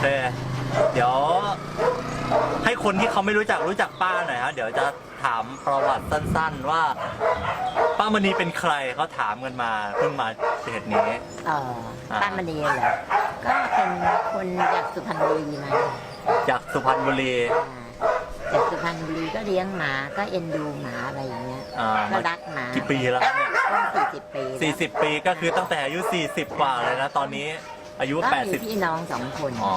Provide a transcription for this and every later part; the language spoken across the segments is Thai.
เค เดี๋ยว ให้คนที่เขาไม่รู้จักรู้จักป้าหน่อยฮะเดี๋ยวจะถามประวัติสั้น ๆ ว่า ป้ามณีเป็นใครเขาถามกันมาเพิ่งมาเพจนี้ เอ่ออ่าป้ามณีเหรอ ก็เป็นคนจากสุพรรณบุรีมาจากสุพรรณบุรีอ่าจากสุพรรณบุรีก็เลี้ยงหมาก็เอ็นดูหมาอะไรอย่างเงี้ยอ่า ก็รักหมากี่ปีแล้วครับเนี่ย ก็สี่สิบปีแล้ว 40 ปีก็คือตั้งแต่อายุ40 กว่าเลยนะตอนนี้ อายุ ก็มีพี่80น้องสองคนอ๋อ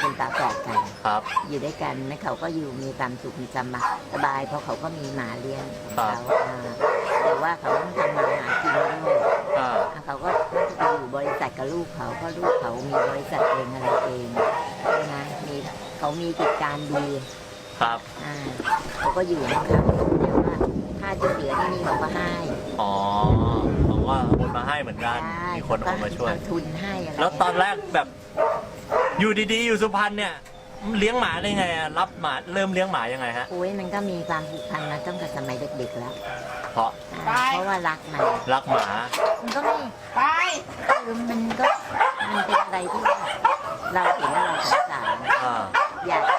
เป็นตาแฝดกัน ครับ อยู่ด้วยกันแล้วเขาก็อยู่มีความสุขมีความสบาย เพราะเขาก็มีหมาเลี้ยงของเขาอ่าแต่ว่าเขาต้องทำมาหากินด้วยอ่า อะเขาก็อยู่บริษัทกับลูกเขาเพราะลูกเขามีบริษัทเองอะไรเองนะมีเขามีกิจการดีครับ อ่าเขาก็อยู่ของเขาแต่ว่าค่าช่วยเหลือที่นี่เขาก็ให้ อ๋อ ผมว่าโอนมาให้เหมือนกัน ได้มีคนโอนมาช่วย เขทุนให้อะไรแล้วตอนแรกแบบอยู่ดีๆ อยู่สุพรรณเนี่ย เลี้ยงหมาได้ไงอะรับหมาเริ่มเลี้ยงหมายังไงฮะโอ้ยมันก็มีความผูกพันมาตั้งแต่สมัยเด็กๆแล้วเพราะอ่าเพราะว่ารักมันรักหมา มันก็ไม่ไปคือมันก็มันเป็นอะไรที่ว่าเราเห็นแล้วเราสงสาร อ่า อยากจะ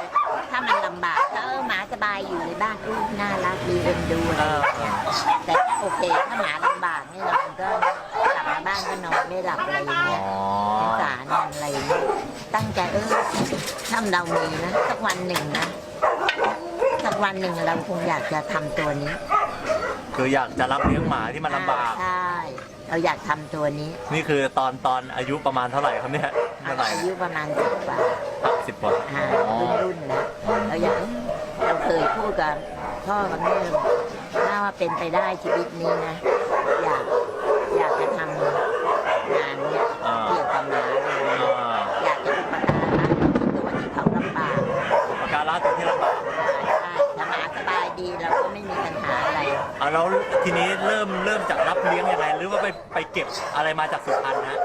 ถ้ามันลำบากก็เออหมาสบายอยู่ในบ้านอู้น่ารักดีเอ็นดูอะไรอย่างเงี้ยแต่ถ้า โอเคถ้าหมาลำบากนี่เรามันก็กลับมาบ้านก็นอนไม่หลับอะไรอย่างอ๋เงี้ยอสงสารมันอะไรอย่างเงี้ยตั้งใจเออถ้าเรามีนะสักวันหนึ่งนะสักวันหนึ่งเราคงอยากจะทำตัวนี้คืออยากจะรับเลี้ยงหมาที่มันลำบาก ใช่เราอยากทำตัวนี้นี่คือตอนตอนอายุประมาณเท่าไหร่ครับเนี่ยเท่าไหร่อายุประมาณสิบกว่าสิบกว่าอ่าอ๋อรุ่นๆนะเราอยากเราเคยพูดกับพ่อกับแม่ถ้าว่า เป็นไปได้ชีวิตนี้นะ อยากอยากจะทำงานเนี่ยเกี่ยวกับหมาเลยอ่าอยากจะเป็นประการรักตัวที่เขาลำบากปากการัตัวที่ลำบากใช่ถ้าหมาสบายดีเราก็ไม่มีปัญหาอะไรอ่าแล้วทีนี้เริ่มเริ่มจากรับเลี้ยงยังไง หรือว่าไปไปเก็บอะไรมาจากสุพรรณนะ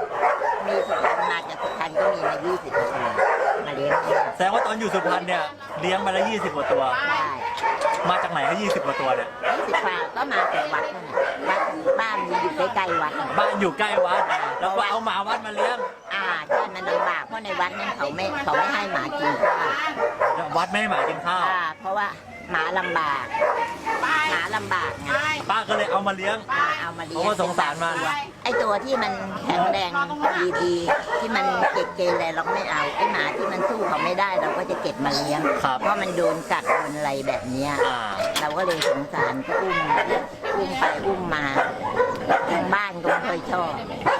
มีสุพรรณมาจากสุพรรณก็มีมา 20กว่าตัวมาเลี้ยงเนี่ยแสดงว่าตอนอยู่สุพรรณเนี่ยเลี้ยงมาแล้วยี่สิบกว่าตัว ได้มาจากไหนให้ยี่สิบกว่าตัวเนี่ย 20กว่าก็มาจากวัดนั่นแหละวัดบ้านมีอยู่ใกล้ๆวัดน่ะ บ้านอยู่ใกล้วัด แล้วก็เอาหมาวัดมาเลี้ยงอ่าใช่มันลำบากเพราะในวัดนั้นเขาไม่เขาไม่ให้หมากินข้าววัดไม่ให้หมากินข้าว อ่าเพราะว่าหมาลำบากหมา ลำบากไงป้าก็เลยเอามาเลี้ยง อ่าเอามาเลี้ยเพราะว่าสงสารมัน ไอตัวที่มันแข็งแรงดีๆ ที่มันเก็บเกเรเราไม่เอาไอหมาที่มันสู้เขาไม่ได้เราก็จะเก็บมาเลี้ยงครับ เพราะมันโดนกัดโดนอะไรแบบเนี้ย อ่า เราก็เลยสงสารก็อุ้มอุ้มไปอุ้มมาทางบ้านก็ไม่ค่อยชอบ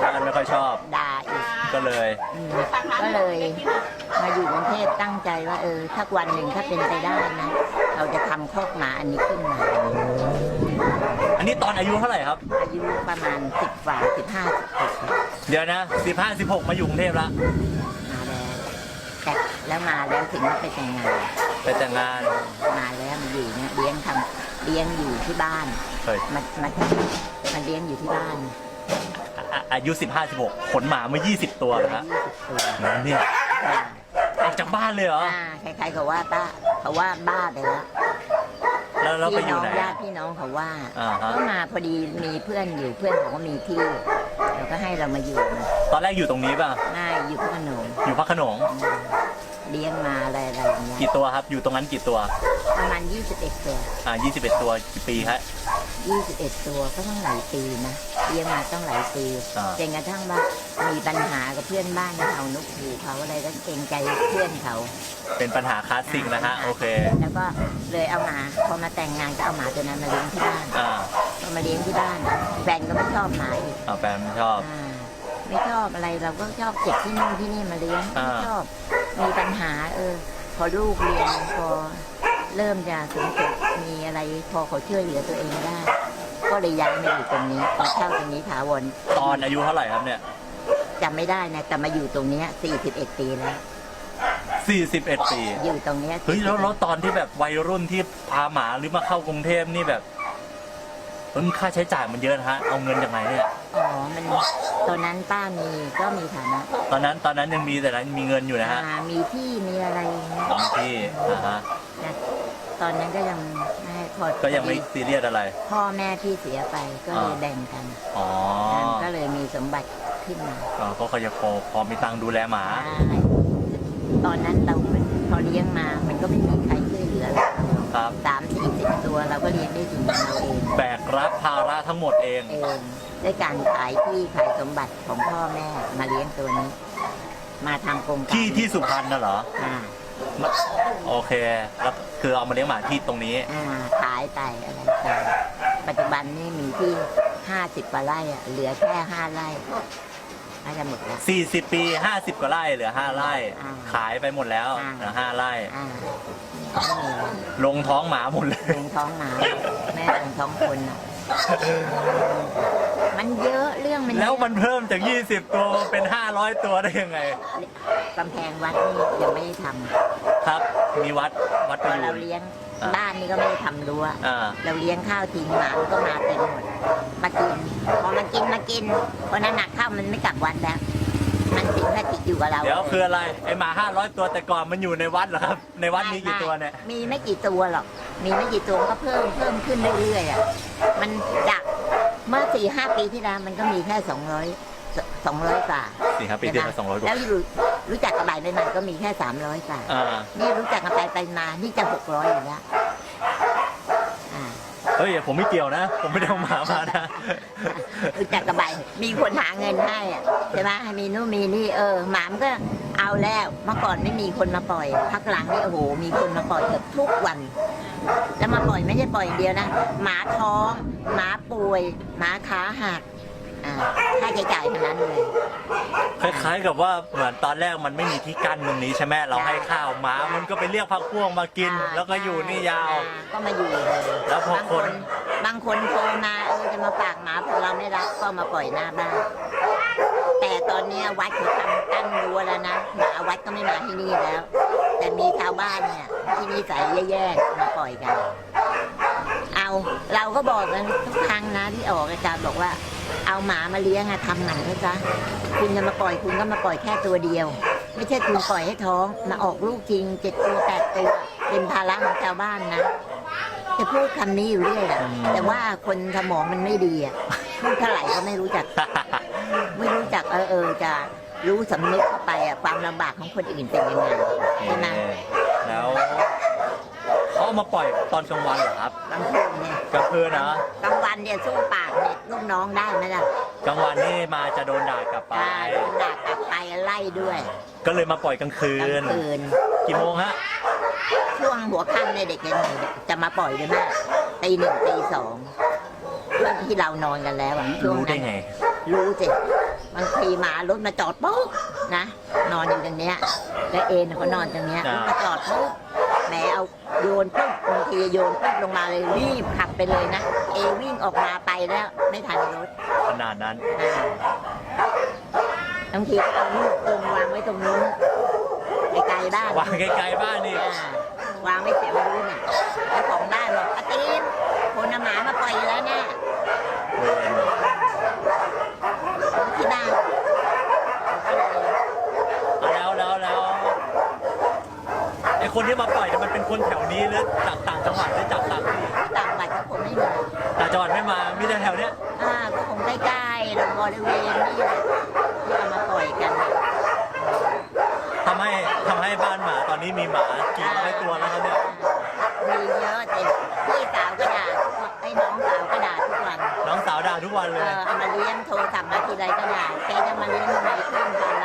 บ้านไม่ค่อยชอบ ด่าอีกก็เลย อืมก็เลยมาอยู่กรุงเทพตั้งใจว่าเออถ้าวันหนึ่งถ้าเป็นไปได้นะ เราจะทำคอกหมาอันนี้ขึ้นมา อันนี้ตอนอายุเท่าไหร่ครับ อายุประมาณสิบกว่าสิบห้าสิบหกเดี๋ยวนะสิบห้าสิบหกมาอยู่กรุงเทพแล้วมาแล้วแต่แล้วมาแล้วถึงมาไปแต่งงาน ไปแต่งงาน มาแล้วมาอยู่เนี่ยเลี้ยงทำเลี้ยงอยู่ที่บ้านเฮ้ยมามามาเลี้ยงอยู่ที่บ้านอะอายุสิบห้าสิบหกขนหมามายี่สิบตัวเหรอฮะยี่สิบตัวเนี่ยออกจากบ้านเลยเหรอ อ่าใครๆเขาว่าป้า เขาว่าบ้าไปแล้วแล้วเราไปพี่อน้ยู่องไหนญาติพี่น้องเขาว่าอ่าฮะ ก็มาพอดีมีเพื่อนอยู่เพื่อนเขาก็มีที่เราก็ให้เรามาอยู่มาตอนแรกอยู่ตรงนี้ป่ะ ง่ายอยู่พระโขนงอยู่พระโขนงเลี้ยงมาอะไรอะไรอย่างเงี้ยกี่ตัวครับ อยู่ตรงนั้นกี่ตัว ประมาณ21ตัวอ่ายี่สิบเอ็ดตัวกี่ปีฮะ21 ตัวก็ต้องหลายปีนะเลี้ยงมาต้องหลายปีอ่า จนกระทั่งว่ามีปัญหากับเพื่อนบ้านเขานกหูเขาอะไรก็เกรงใจเพื่อนเขา เป็นปัญหาคลาสสิกนะฮะ โอเค แล้วก็เลยเอาหมาพอมาแต่งงานก็เอาหมาตัวนั้นมาเลี้ยงที่บ้านอ่าพอมาเลี้ยงที่บ้านแฟนก็ไม่ชอบหมาอีกอ่าแฟนไม่ชอบ อ่าไม่ชอบอะไรเราก็ชอบเก็บที่นู่นที่นี่มาเลี้ยงอ่า ไม่ชอบมีปัญหาเออ พอลูกเรียนพอเริ่มจะสูงสุดมีอะไร พอเขาช่วยเหลือตัวเองได้ ก็เลยย้ายมาอยู่ตรงนี้มาเช่าตรงนี้ถาวรตอนอายุเท่าไหร่ครับเนี่ย จำไม่ได้นะแต่มาอยู่ตรงเนี้ย41 ปีแล้วสี่สิบเอ็ดปี อยู่ตรงเนี้ยเฮ้ยแล้วแล้วตอนที่แบบวัยรุ่นที่พาหมาหรือมาเข้ากรุงเทพนี่แบบเออค่าใช้จ่ายมันเยอะนะฮะ เอาเงินจากไหนเนี่ย อ๋อมันตอนนั้นป้ามีก็มีฐานะตอนนั้นตอนนั้นยังมีแต่นั้นมีเงินอยู่นะฮะอ่ามีที่มีอะไรอย่างเงี้ย ตอนที่อ่าฮะนะ ตอนนั้นก็ยังไม่ให้พอก็ยังไม่ซีเรียสอะไร พ่อแม่พี่เสียไปก็เลยอ่าแบ่งกันอ๋อก็เลยมีสมบัติขึ้นมาอ๋อก็เขาจะพอพอมีตังค์ดูแลหมาใช่ตอนนั้นเราพอเลี้ยงมา มันก็ไม่มีใครช่วยเหลือเราครับสามสี่สิบตัวเราก็เลี้ยงได้จริงของเราเอง แบกรับภาระทั้งหมดเองเองด้วยการขายที่ขายสมบัติของพ่อแม่มาเลี้ยงตัวนี้ มาทำโครงการที่ที่สุพรรณน่ะเหรออ่า โอเค แล้วคือเอามาเลี้ยงหมาที่ตรงนี้ อ่าขายไปอะไรไปปัจจุบันนี่มีที่ห้าสิบกว่าไร่อะเหลือแค่ห้าไร่น่าจะหมดแล้ว 40 ปี 50 กว่าไร่เหลือ 5 ไร่ อ่าขายไปหมดแล้วอ่า เหลือ5ไร่ อ่าไม่มีแล้วลงท้องหมาหมดเลย ลงท้องหมาแม่ลงท้องคนอะ มันเยอะเรื่องมันเยอะแล้วมันเพิ่มจาก 20 ตัวมาเป็น 500 ตัวได้ยังไง กำแพงวัดนี่ยังไม่ได้ทำครับ มีวัดวัดพปอระยูเราน เลี้ยงอ่า บ้านนี่ก็ไม่ได้ทำรั้ว อ่า เราเลี้ยงข้าวทิ้งหมามันก็มาเต็มหมด มากิน พอมันกินมากินพอนั้นหนักเข้ามันไม่กลับวัดแล้ว มันสิงสถิตอยู่กับเราเดี๋ยวคืออะไรไอหมา 500 ตัวแต่ก่อนมันอยู่ในวัดเหรอครับ ในวัดมีกี่ตัวเนี่ยมีไม่กี่ตัวหรอก มีไม่กี่ตัวมันก็เพิ่มเพิ่มขึ้นเรื่อยๆอะ มันจาก เมื่อสี่ห้าปีที่แล้วมันก็มีแค่สองร้อยสองร้อยกว่าสี่ครับปีที่แล้ว200กแล้ว่าวรู้รู้จักกับใบใหม่ๆก็มีแค่สามร้อยกว่าอ่า นี่รู้จักกันไปไปมานี่จะหกร้อยอยู่แล้วอ่า เฮ้ยผมไม่เกี่ยวนะ ผมไม่ได้เอาหมามานะรู้จักกับใบมีคนหาเงินให้อะใช่ไหมมีนู่นมีนี่เออหมามนก็เอาแล้วเมื่อก่อนไม่มีคนมาปล่อยพักหลังนี่โอ้โหมีคนมาปล่อยเกือบทุกวัน แล้วมาปล่อยไม่ใช่ปล่อยอย่างเดียวนะหมาท้อง หมาป่วย หมาขาหักอ่าค่าใช้จ่ายทั้งนั้นเลย คล้ายๆ กับว่าเหมือนตอนแรกมันไม่มีที่กั้นตรงนี้ใช่ไหมเราให้ข้าวหมา มันก็ไปเรียกพักพวกมากินอ่าแล้วก็อยู่นี่ยาวอ่ก็มาอยู่เลยแล้วพอบางคนบางคนโทรมาเออจะมาฝากหมาพอเราไม่รับก็มาปล่อยหน้าบ้านแต่ตอนเนี้ยวัดเขาทำตั้งรั้วแล้วนะหมาวัดก็ไม่มาที่นี่แล้ว แต่มีชาวบ้านเนี่ย ที่นิสัยแย่ๆมาปล่อยกัน เอาเราก็บอกกันทุกครั้งนะที่ออกอาจารย์บอกว่า เอาหมามาเลี้ยงอะทำหมันนะจ๊ะคุณจะมาปล่อยคุณก็มาปล่อยแค่ตัวเดียว ไม่ใช่คุณปล่อยให้ท้องมาออกลูกจริงเจ็ดตัวแปดตัวเป็นภาระของชาวบ้านนะจะพูดคำนี้อยู่เรื่อยแหละอืมแต่ว่าคนสมองมันไม่ดีอะพูดเท่าไหร่ก็ไม่รู้จัก ไม่รู้จักเออเออจะรู้สำนึกเข้าไปอะความลำบากของคนอื่นเป็นยังไงใช่ไหมแล้ว เขาเอามาปล่อยตอนกลางวันเหรอครับบางคนเนี่ยกลางคืนนะกลางวันเนี่ยสู้ปากเนี่ยลูกน้องได้ไหมล่ะกลางวันนี่มาจะโดนด่ากลับไปตายด่ากลับไปไล่ด้วยก็เลยมาปล่อยกลางคืกลางนคืน กี่โมงฮะช่วงหัวค่ำเนี่ยเด็กๆจะมาปล่อยด้วยนะตีหนึ่งตีสองช่วงที่เรานอนกันแล้วอะช่วงรู้ได้นั้นไง รู้สิบางทีหมารถมาจอดปุ๊บนะ นอนอยู่ตรงเนี้ย แล้วเอ็นก็นอนตรงเนี้ยอ่ารถมาจอดปุ๊บ แหมเอาโยนปุ๊บบางทีโยนปุ๊บลงมาเลยรีบขับไปเลยนะ เอวิ่งออกมาไปแล้วไม่ทันรถขนาดนั้นอ่าบางทีก็เอาลูกกรงวางไว้ตรงนู้นไกลๆบ้าน วางไกลๆบ้านนี่อ่าวางไม่เสียไม่รู้น่ะเจ้าของบ้านบอกอาตีนคนเอาหมามาปล่อยแล้วนะเวร ที่บ้าน เอาแล้วแล้วแล้วไอ คนที่มาปล่อยเนี่ยมันเป็นคนแถวนี้หรือจากต่างจังหวัดหรือจากต่างที่ต่างบัตรก็คงไม่มาต่างจังหวัดไม่มา มีแต่แถวเนี้ยอ่าก็คงใกล้ๆเราบริเวณนี่แหละที่เอามาปล่อยกันน่ะทำให้ทำให้บ้านหมาตอนนี้มีหมากี่ร้อยตัวแล้วครับเนี่ยมีเยอะแต่พี่สาวก็ด่าไอ้น้องสาวก็ด่าทุกวันน้องสาวด่าทุกวันเอเลย อเอามาเลี้ยงโทรศัพท์มาทีไรก็ด่าแกจะมาเลี้ยงทำไมเพิ่มภาระอะไรอย่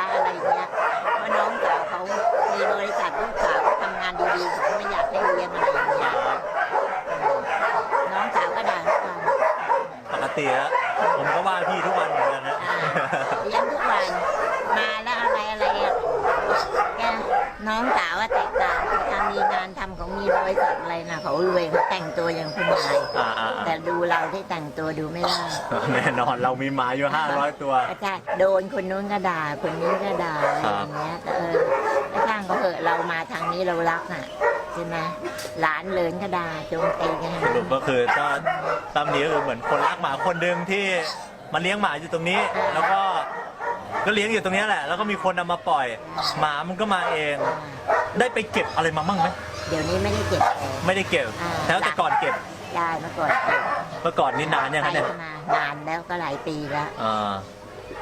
เขาก็ไม่อยากให้เลี้ยงอะไรอย่างเงี้ยน้องสาวก็ด่าทุกวันปกติแล้วผมก็ว่าพี่ทุกวันเหมือนกันนะ อ่าเลี้ยงทุกวันมาแล้วอะไรอะไรอะแกน้องสาว บริษัทอะไรนะเขารวยเขาแต่งตัวอย่างคุณนายอ่าอ่า แต่ดูเราที่แต่งตัวดูไม่ได้แน่นอนเรามีหมาอยู่ห้าร้อยตัวก็ใช่โดนคนนู้นก็ด่าคนนี้ก็ด่าอะไรอย่างเงี้ยแต่เออไม่ช่างเขาเถอะเรามาทางนี้เรารักอะใช่ไหมหลานเลินก็ด่าโจมตีกันสรุปก็คือก็ตามนี้ก็คือเหมือนคนรักหมาคนหนึ่งที่มาเลี้ยงหมาอยู่ตรงนี้ แล้วก็ก็เลี้ยงอยู่ตรงนี้แหละ แล้วก็มีคนเอามาปล่อย หมามันก็มาเอง ได้ไปเก็บอะไรมาบ้างไหมเดี๋ยวนี้ไม่ได้เก็บเลย ไม่ได้เก็บอ่า แล้วแต่ก่อนเก็บได้เมื่อก่อนเก็บเมื่อก่อนนี่นานยังไปคะเนี่ยมานานแล้วก็หลายปีแล้วอ่า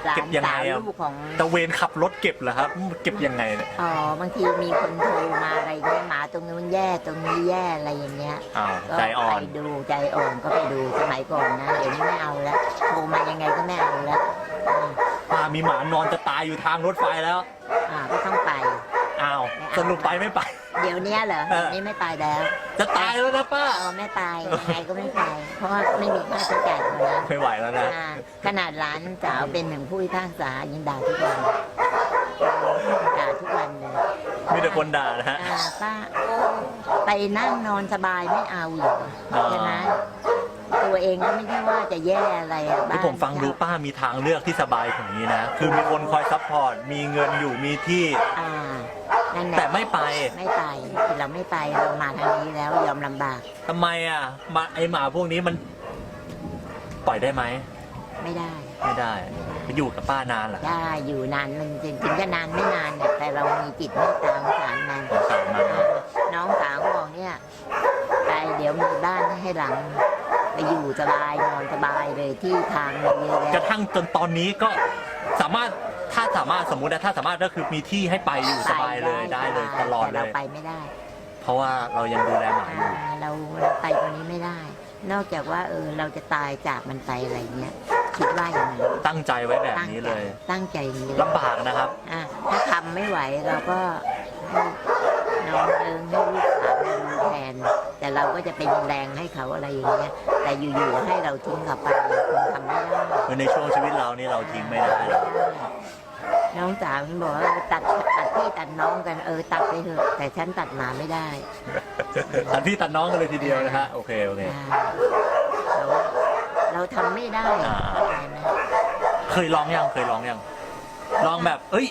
หลาเก็นบยังไงสาวอะ ลูกของ ตะเวนขับรถเก็บเหรอครับเก็บยังไงเนี่ยอ๋อบางทีมีคนโทรมาอะไรเงี้ยหมาตรงนู้นแย่ตรงนี้แย่อะไรอย่างเงี้ยอ้าวก็ใจอ่อน ไปดูใจอ่อนก็ไปดูสมัยก่อนนะเดี๋ยวนี้ไม่เอาแล้วโทรมายังไงก็ไม่เอาแล้วอ่าป้ามีหมานอนจะตายอยู่ทางรถไฟแล้ว อ่าก็ต้องไปอ้าว สรุปไปไม่ไป เดี๋ยวเนี้ยเหรอเออเดี๋ยวนี้ไม่ไปแล้วจะตายแล้วนะป้า เออไม่ไปยังไงก็ไม่ไปเพราะว่าไม่มีค่าใช้จ่ายตรงนั้นไม่ไหวแล้วนะ อ่าขนาดหลานสาวเป็นหนึ่งผู้พิพากษายังด่าทุกวันด่าทุกวันเลยมีแต่คนด่านะฮะ อ่าป้าไปนั่งนอนสบายไม่เอาเหรออ่าใช่ไหมตัวเองก็ไม่ได้ว่าจะแย่อะไรอะบ้าที่นผมฟังดูป้ามีทางเลือกที่สบายกว่านี้นะ คือมีคนคอยซัพพอร์ต มีเงินอยู่ มีที่ อ่า นั่นแหละแต่ไม่ไปไม่ไปเราไม่ไปเรามาทางนี้แล้วยอมลำบากทำไมอะมาไอหมาพวกนี้มัน ปล่อยได้ไหมไม่ได้ ไม่ได้ไปอยู่กับป้านานเหรอได้อยู่นานมันจริงๆก็นานไม่นานเนี่ยแต่เรามีจิตเมตตาสงสารมันสงสารมันน้องสาวบอกเนี่ยไปเดี๋ยวมีบ้านให้หลังไปอยู่สบายนอนสบายเลยที่ทางมีเยอะกแยะระทั่งจนตอนนี้ก็สามารถ ถ้าสามารถสมมุตินะถ้าสามารถก็คือมีที่ให้ไปอยู่สบายเลยได้เลยตลอดเลเราย ไปไม่ได้เพราะว่าเรายังดูแลหมาอยู่ อ่าเราเราไปตรงนี้ไม่ได้ นอกจากว่าเออเราจะตายจากมันไปอะไรเงี้ยคิดว่าอย่างนั้นตั้งใจไว้แบบตั้งนี้ใจเลยตั้งใจอย่างนี้เลย ลำบากนะครับ อะถ้าทำไม่ไหวเราก็ให้น้องเอิงให้ลูกสาวมาดูแทน แต่เราก็จะเป็นแรงให้เขาอะไรอย่างเงี้ย แต่อยู่ๆให้เราทิ้งเขาไปคงทำไม่ได้ คือในช่วงชีวิตเรานี่เราทิ้งไม่ได้หรอก น้องสาวมันบอกว่าตัดตัดพี่ตัดน้องกันเออตัดไปเถอะแต่ฉันตัดหมาไม่ได้ตัดพี่ตัดน้องกันเลยทีเดียวนะฮะโอเคโอเค อ่าเราเราทำไม่ได้อ่า เข้าใจไหมเคยลองยังเคยลองยังลองแบบ เอ้ย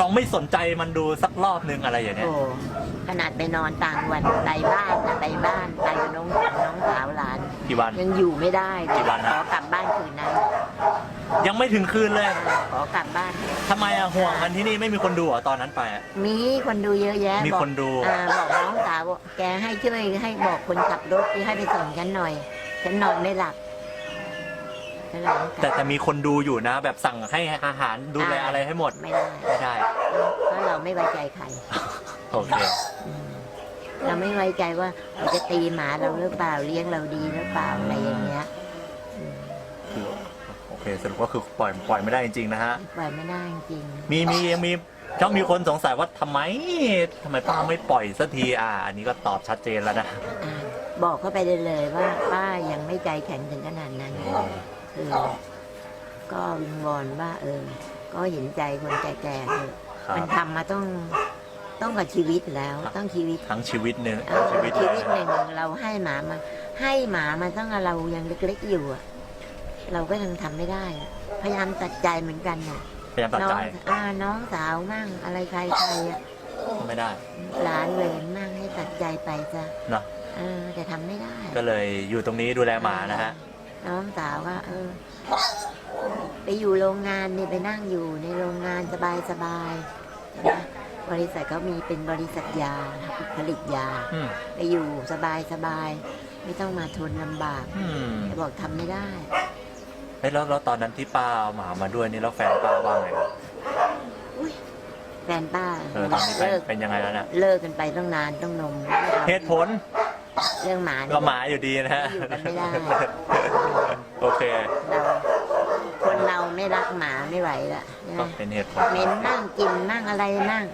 ลองไม่สนใจมันดูสักรอบนึงอะไรอย่างเงี้ยโอ้ขนาดไปนอนต่างวันไปบ้านนะไปบ้านไปกับน้องน้องสาวหลาน กี่วัน ยังอยู่ไม่ได้เลยกี่วันขฮะ อกลับบ้านคืนนั้น ยังไม่ถึงคืนเลยขอกลับบ้าน ทำไมอะห่วงกันที่นี่ไม่มีคนดูเหรอตอนนั้นไปอะ มีคนดูเยอะแยะมีบอกคนดูอ่าบอกน้องสาวบอกแกให้ช่วยให้บอกคนขับรถที่ให้ไปส่งฉันหน่อย ฉันนอนไม่หลับก็เลยไม่กแต่ลับแต่มีคนดูอยู่นะ แบบสั่งให้อาหารดูแลอะไรให้หมดไม่ได้ไม่ได้เพราะเราไม่ไว้ใจใคร โอเคอืมเราไม่ไว้ใจว่าเขาจะตีหมาเราหรือเปล่าเลี้ยงเราดีหรือเปล่าอะไรอย่างเงี้ยอืมคือโอ เคสรุปก็คือปล่อยปล่อยไม่ได้จริงๆนะฮะ ปล่อยไม่ได้จริงมีมียังมีชอบมีคนสงสัยว่าทำไมทำไมป้าไม่ปล่อยสักทีอ่า อันนี้ก็ตอบชัดเจนแล้วนะอ่าบอกเข้าไปได้เลยว่าป้ายังไม่ใจแข็งถึงขนาดนั้นคือก็วิงวอนว่า เออ ก็เห็นใจคนแก่ๆเถอะครับมันทำมาต้องต้องกับชีวิตแล้วครับต้องชีวิต ทั้งชีวิตหนึ่งเออชีวิตชีเลยวิตหนึ่งเราให้หมามา ให้หมามาตั้งแต่เรายังเล็กๆอยู่อะ เราก็ยังทำไม่ได้อะพยายามตัดใจเหมือนกันน่ะพยายามตัดน้อใจงอ่าน้องสาวมั่งอะไรใครใครอะไม่ได้หลานเหลนมั่งให้ตัดใจไปซะเนาะเออแต่ทำไม่ได้ ก็เลยอยู่ตรงนี้ดูแลหมานะฮะ น้องสาวว่าเออ ไปอยู่โรงงานนี่ไปนั่งอยู่ในโรงงานสบายสบายๆใช่ไหมบริษัทเขามีเป็นบริษัทยาผลิตยา อืมไปอยู่สบายสบายๆไม่ต้องมาทนลำบากอืมแต่บอกทำไม่ได้ เฮ้ยแล้วแล้วตอนนั้นที่ป้าเอาหมามาด้วยนี่แล้วแฟนป้าว่าไงครับ แฟนป้าเออตอนนี้เป็นเลิกเป็นยังไงแล้วเนี่ย เลิกกันไปต้องนานต้องนมเหตุผลเรื่องหมาเนี่ย ก็หมาอยู่ดีนะฮะอยู่กันไม่ได้ โอเค เราคนเราไม่รักหมาไม่ไหวละใช่ไหมก็เป็นเหตุผล เหม็นนั่งกินนั่งอะไรนั่ง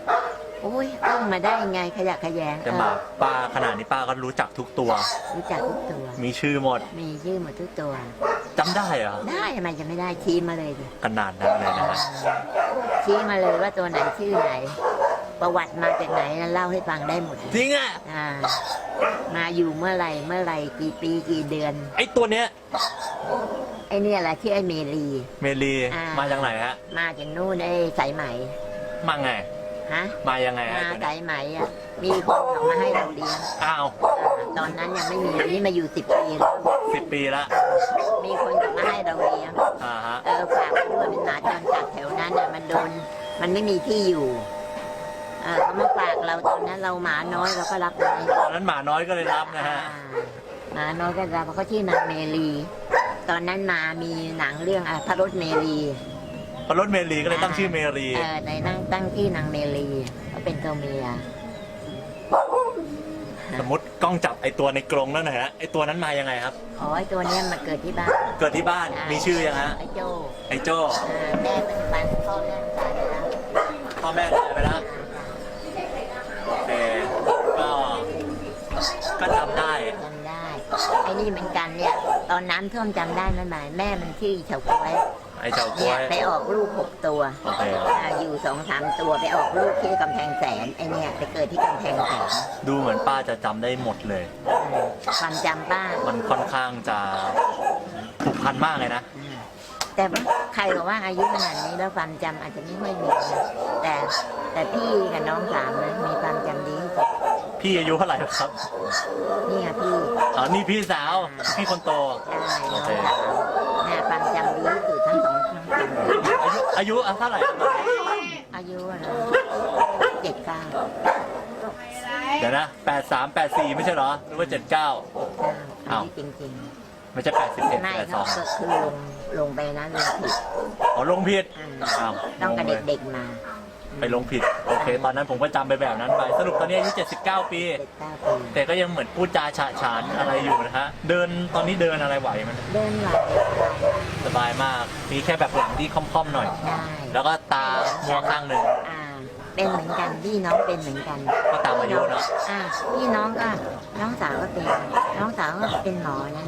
โอ้ยต้องมาได้ยังไงขยะแขยงแต่หมาป้าขนาดนี้ป้าก็รู้จักทุกตัวรู้จักทุกตัว มีชื่อหมดมีชื่อหมดทุกตัว จำได้เหรอได้ทำไมจะไม่ได้ชี้มาเลยดิขนาดนั้นเลยนะฮะชี้มาเลยว่าตัวไหนชื่อไหน ประวัติมาจากไหนเล่าให้ฟังได้หมดจริงอะอ่า มาอยู่เมื่อไหร่เมื่อไหร่กี่ปีกี่เดือน ไอตัวเนี้ยไอ้เนี่ยแหละชื่อไอ้เมลี เมลีอ่าม มาจากไหนฮะมาจากนู่นไอ้สายไหมมาไง ฮะมายังไงฮะมาตัวเนี้สายยไหมอะ มีคนเอามาให้เราเลี้ยงอ้าวอ่าตอนนั้นยังไม่มีนี่มาอยู่สิบปีแล้วสิบปีละมีคนจะมาให้เราเลี้ยงอ่าฮะเออฝากไว้ด้วยเป็นหมาจรจัดแถวนั้นอะมันโดนมันไม่มีที่อยู่เออเขามาฝากเราตอนนั้นเราหมาน้อยเราก็รับไว้ตอนนั้นหมาน้อยก็เลยรับนะฮะอ่าหมาน้อยก็รับเพราะเขาชื่อนางเมลี ตอนนั้นมามีหนังเรื่องอะพระรถเมลี พอรถเมลีก็เลยตั้งชื่อเมรี เออในนั่งตั้งที่นางเมลีเขาเป็นตัวเมีย สมมติกล้องจับไอตัวในกรงนั่นนะฮะไอตัวนั้นมายังไงครับ อ๋อไอตัวเนี้ยมาเกิดที่บ้านเกิดที่บ้านมีชื่อยังฮะไอโจ้ไอโจ้เออแม่ปัจจุบันพ่อแม่ตายไปแล้วพ่อแม่ ไอ้นี่เหมือนกันเนี่ย ตอนน้ำท่วมจำได้ไหมหมายแม่มันชื่อเฉาก๊วยไอเจ้ากล้เนี่วยยไปออกลูกหกตัวโอเค อ่าอยู่สองสามตัวไปออกลูกที่กำแพงแสนไอเนี่ยไปเกิดที่กำแพงแสนดูเหมือนป้าจะจำได้หมดเลยอืมความจำป้า มันค่อนข้างจะผูกพันมากเลยนะอืมแต่ว่าใครบอกว่าอายุขนาดนี้แล้วความจำอาจจะไม่ค่อยมีนะแต่แต่พี่กับน้องสามนะมีความจำดีที่สุด พี่อายุเท่าไหร่ครับนี่ไงพี่อ๋อนี่พี่สาวพี่คนโตได้น้องโอเคสาวเนี่ยความจำดีที่สุดทั้งสองทั้งคนอายุอายุเท่าไหร่ครับอายุอะไรเจ็ดเก้าเดี๋ยวนะแปดสามแปดสี่ไม่ใช่เหรอหรือว่าเจ็ดเก้า เก้าอันนี้จริงไม่ใช่แปดสิบเอ็ดๆไม่แปดสเขาองก็คือลงลงไปนะลงผิดอ๋อลงผิดอืมอ้าวต้องกับเด็กๆมา ไปลงผิดโอเค ตอนนั้นผมก็จำไปแบบนั้นไป สรุปตอนนี้อายุ 79 ปีเจ็ดเก้าปีแต่ก็ยังเหมือนพูดจาฉะฉานอะไรอยู่นะฮะเดินตอนนี้เดินอะไรไหวมันเดินไหวสบายมากมีแค่แบบหลังที่ค่อมๆหน่อย ได้แล้วก็ตามัวข้างหนึ่ง อ่าเป็นเหมือนกันพี่น้องเป็นเหมือนกันก็ตามอายุเนอะ อ่าพี่น้องก็น้องสาวก็เป็น น้องสาวก็เป็นหมอนะ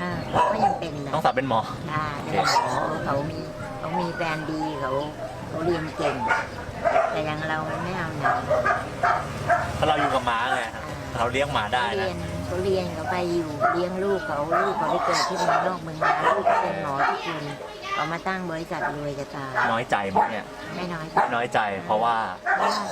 อ่าก็ยังเป็นนะน้องสาวเป็นหมอ อ่าเป็นหมอเขามีเขามีแฟนดีเขาเขาเรียนเก่ง แต่อยังเรามันไม่เอาไหนเพราะเราอยู่กับหมาไงเราเลี้ยงหมาได้เขาเรีนะยนเขาเรียนเขาไปอยู่เลี้ยงลูกเขาลูกเขาไปเกิดที่เมืองนอกเมืองนาลูกเขาเป็นหมอที่คุณเขามาตั้งบริษัทรวยจะตายน้อยใจมั้ยเนี่ยไม่น้อยน้อยใจ เพราะว่าเพราะว่า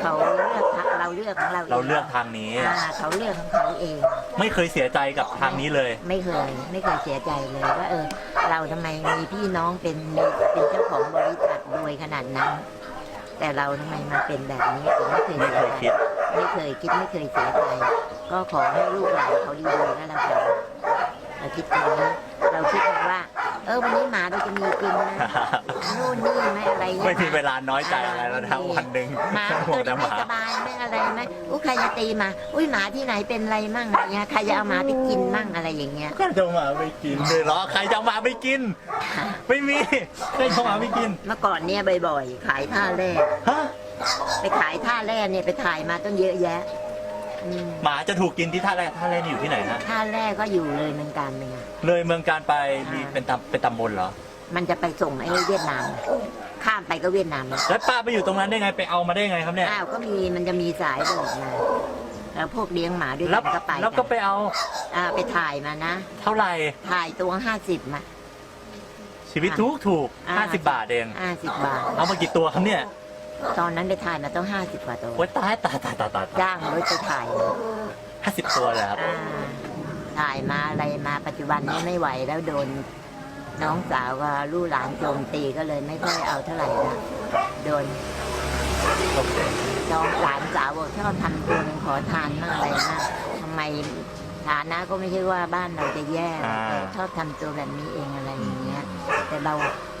เขาเลือกทางเราเลือกของเรางเราเลือกทางนี้ อ่าเขาเลือกของเขาเอง ไม่เคยเสียใจกับทางนี้เลย ไม่เคยไม่เคยเสียใจเลยว่าเออ เราทำไมมีพี่น้องเป็นมีเป็นเจ้าของบริษัทรวยขนาดนั้น แต่เราทำไมมาเป็นแบบนี้ผมไม่เคยไม่เคยคิด ไม่เคยคิดไม่เคยเสียใจก็ขอให้ลูกหลานเขาดีๆก็แล้วกันเราคิดตรงนี้เราคิดกันว่า เออวันนี้หมาเราจะมีกินนะนู่นนี่ไหมอะไรเงี้ยไม่มีเวลาน้อยใจอะไรแล้วนะวันหนึ่งหมาห่วงแต่หไม่มาสบายไหม่อะไรไหมอุ้ยใครจะตีหมาอุ้ยหมาที่ไหนเป็นอะไรมั่งอะไรเงี้ยใครจะเอาหมาไปกินมั่งอะไรอย่างเงี้ยใครจะเอาหมาไปกินเลยเหรอใครจะเอาหมาไปกิน ไม่มีใครจะเอาหมาไปกิน เมื่อก่อนเนี่ยบ่อยๆ ขายท่าแร่ฮะไปขายท่าแร่เนี่ยไปถ่ายมาต้องเยอะแยะอืม หมาจะถูกกินที่ท่าแรกท่าแรกนี่อยู่ที่ไหนฮะท่าแร่ก็อยู่เลยเมืองการเมืองเลยเมืองการไปมีเป็นตำเป็นตำบลเหรอ มันจะไปส่งไอ้เวียดนาม ข้ามไปก็เวียดนามแล้วแล้วป้าไปอยู่ตรงนั้นได้ไงไปเอามาได้ไงครับเนี่ย อ้าวก็มีมันจะมีสายบอกมาแล้วพวกเลี้ยงหมาด้วยแล้กัวนก็ไปแล้วก็ไปเอาอ่าไปถ่ายมานะ เท่าไหร่ถ่ายตัวห้าสิบมา ชีวิตถูกถูกอ่า ห้าสิบบาทเอง ห้าสิบบาท เอามากี่ตัวครับเนี่ย ตอนนั้นไปถ่ายมาต้องห้าสิบกว่าตัวโอ้ยตายตายตายตายตายจ้างรถไปถ่ายห้าสิบตัวเลยครับอ่าถ่ายมาอะไรมาปัจจุบันนี้ไม่ไหวแล้วโดน น้องสาวกับลูกหลานโจมตีก็เลยไม่ค่อยเอาเท่าไหร่ละโดนโอเคน้องหลานสาวบอกชอบทำตัวเป็นขอทานมากอะไรมากทำไมฐานะก็ไม่ใช่ว่าบ้านเราจะแย่แต่ชอบทำตัวแบบนี้เองอะไรอย่างเงี้ย แต่เรา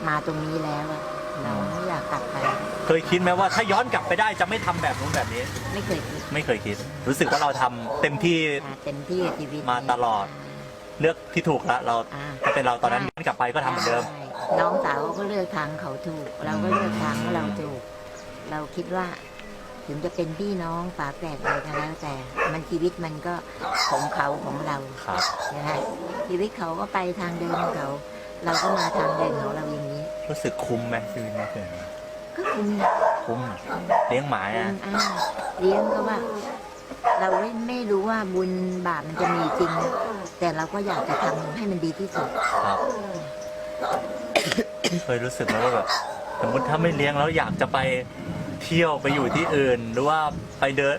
มาตรงนี้แล้วอะ เราไม่อยากกลับไป เคยคิดไหมว่าถ้าย้อนกลับไปได้จะไม่ทำแบบนู้นแบบนี้ ไม่เคยคิดไม่เคยคิด รู้สึกว่าเราทำเต็มที่อ่าเต็มที่กับชีวิตมาตลอด เลือกที่ถูกแล้วเราอ่าถ้าเป็นเราตอนนั้นย้อนกลับไปก็ทำเหมือนเดิม ใช่น้องสาวก็เลือกทางเขาถูก เราก็เลือกทางของเราถูก เราคิดว่า ถึงจะเป็นพี่น้องฝาแฝดอะไรก็แล้วแต่ มันชีวิตมันก็ของเขาของเราครับใช่ไหมชีวิตเขาก็ไปทางเดินของเขา เราก็มาทางเดินของเราอย่างนี้ รู้สึกคุ้มไหมชีวิตนี้ก็คุ้มคุ้มเลี้ยงหมาคุ้นะมอ่าเลี้ยงก็ว่า เราไม่ไม่รู้ว่าบุญบาปมันจะมีจริงนะแต่เราก็อยากจะทำให้มันดีที่สุด ครับ เคยรู้สึกไหมว่าแบบสมมติถ้าไม่เลี้ยงแล้วอยากจะไปเที่ยวไปอยู่ที่อื่น หรือว่าไปเดิน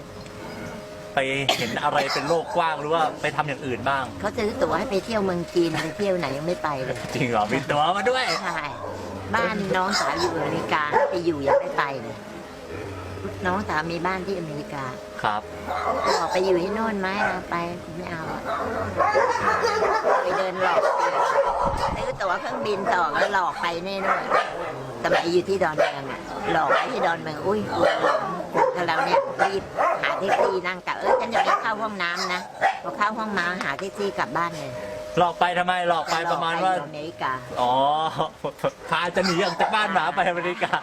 ไปเห็นอะไรเป็นโลกกว้างหรือว่าไปทำอย่างอื่นบ้าง เขาซื้อตั๋วให้ไปเที่ยวเมืองจีนไปเที่ยวไหนยังไม่ไปเลยจริงเหรอมีตัวมาด้วย ใช่ บ้านน้องสาวอยู่อเมริกาไปอยู่ยังไม่ไปเลย น้องสาวมีบ้านที่อเมริกาครับ บอกไปอยู่ที่โน่นไหมเอาไปไม่เอาอะไปเดินหลอกซื้อตั๋วเครื่องบินต่อแล้วหลอกไปแน่นอนมัยอยู่ที่ดอนเมืองอะหลอกไปที่ดอนเมืองอุ้ยกลัวหลงคนเราเนี่ยรีบหาแท็กซี่นั่งกลับเออฉันจะไปเข้าห้องน้ำนะพอเข้าห้องน้ำหาแท็กซี่กลับบ้านเลย หลอกไปทำไมหลอกไปประมาณว่าหลอกไปอยู่อเมริกา อ๋อ พาจะหนีออกจากบ้านหมาไปอเมริกา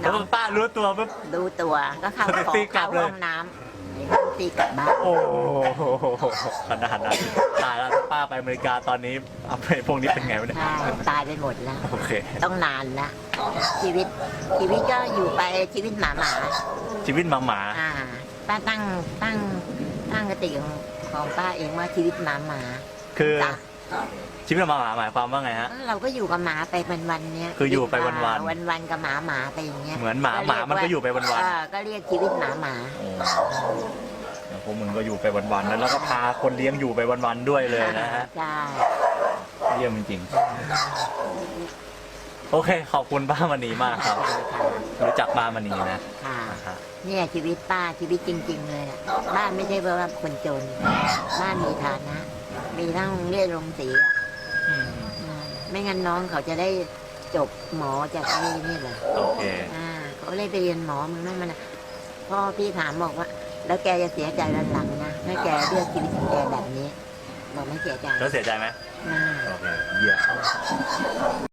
แล้วป้ารู้ตัวปุ๊บ ดูตัวก็เข้าแท็กขอซี่กลัเข้าบเลย ห้องน้ำแท็กซี่กลับบ้าน โอ้โหขนาดนั้นตายแล้วป้าไปอเมริกาตอนนี้เอาไปพวกนี้เป็นไงวะเนี่ย ใช่ตายไปหมดแล้ว โอเค ต้องนานละชีวิต ชีวิตก็อยู่ไปชีวิตหมาหมาชีวิตหมาหมาๆอ่าป้าตั้งตั้งตั้งกติของของป้าเองว่าชีวิตหมาหมาคือ จ้ะ ชีวิตหมาหมาหมายความว่าไงฮะ เราก็อยู่กับหมาไปวันๆเนี้ยคืออยู่ไปวันๆ วันวันๆกับหมาหมาไปอย่างเงี้ยเหมือนหมาหมามันก็อยู่ไปวันๆเออก็เรียกชีวิตหมาหมาโอ้พวกมึงก็อยู่ไปวันๆแล้วแล้วก็พาคนเลี้ยงอยู่ไปวันๆด้วยเลยนะฮะใช่เยี่ยมจริงๆโอเค ขอบคุณป้ามณีมากครับ รู้จักป้ามณีนะค่ะนะฮะเนี่ยชีวิตป้าชีวิตจริง ๆ เลยอะบ้านไม่ใช่ว่าคนจน บ้านมีฐานะ มีทั้งโรงเรียนโรงสีอะอืมอืมไม่งั้นน้องเขาจะได้จบหมอจากไอ้นี่เหรอโอเค อ่าเขาเลยไปเรียนหมอมันนั่นมันอะพ่อพี่ถามบอกว่า แล้วแกจะเสียใจวันหลังนะถ้าแกเลือกชีวิตของแกแบบนี้บอกไม่เสียใจแล้วเสียใจไหมน่าโอเค เยี่ยม